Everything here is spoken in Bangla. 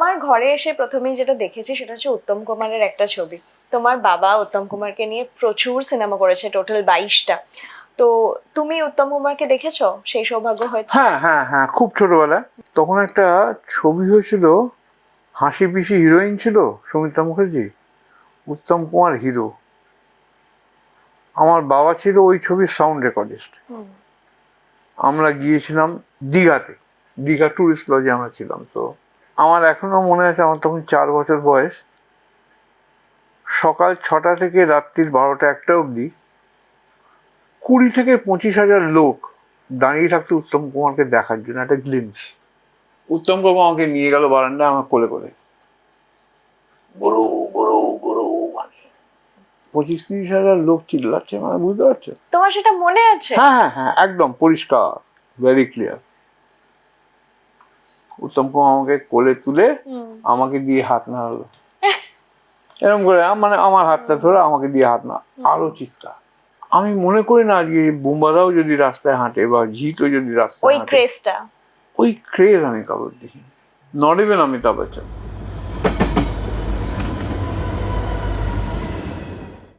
তোমার ঘরে এসে প্রথমেই যেটা দেখেছি সেটা হচ্ছে উত্তম কুমারের একটা ছবি। তোমার বাবা উত্তম কুমারকে নিয়ে প্রচুর সিনেমা করেছে টোটাল বাইশটা। তো তুমি উত্তম কুমারকে দেখেছ? সেই সৌভাগ্য হয়েছে? হ্যাঁ হ্যাঁ হ্যাঁ খুব ছোটবেলায়। তখন একটা ছবি হয়েছিল হাসি পিসি হিরোইন ছিল সুমিত্রা মুখার্জি উত্তম কুমার হিরো। আমার বাবা ছিল ওই ছবির সাউন্ড রেকর্ডিস্ট। আমরা গিয়েছিলাম দীঘাতে। দীঘা ট্যুরিস্ট লজে আমরা ছিলাম তো আমার এখনও মনে আছে আমার তখন চার বছর বয়স। সকাল ছটা থেকে রাত্রির বারোটা একটা অবধি কুড়ি থেকে পঁচিশ হাজার লোক দাঁড়িয়ে থাকতো উত্তম কুমারকে দেখার জন্য একটা গ্লিমস উত্তম কুমার আমাকে নিয়ে গেল বারান্দা আমার কোলে করে। গরু গরু গরু মানে পঁচিশ তিরিশ হাজার লোক চিল্লাচ্ছে মানে বুঝতে পারছ? তোমার সেটা মনে আছে? হ্যাঁ হ্যাঁ হ্যাঁ একদম পরিষ্কার ভেরি ক্লিয়ার উত্তম কুমার আমাকে কোলে তুলে আমাকে দিয়ে হাত নাড়ালো। এরকম করে মানে আমার হাতটা ধরে আমাকে দিয়ে হাত না আরও চিৎকার। আমি মনে করি না আজকে বুম্বাদাও যদি রাস্তায় হাঁটে বা জিতও যদি রাস্তায় ওই ক্রেজটা ওই ক্রেজ আমি কারোর দেখি নট ইভেন অমিতাভ বচ্চন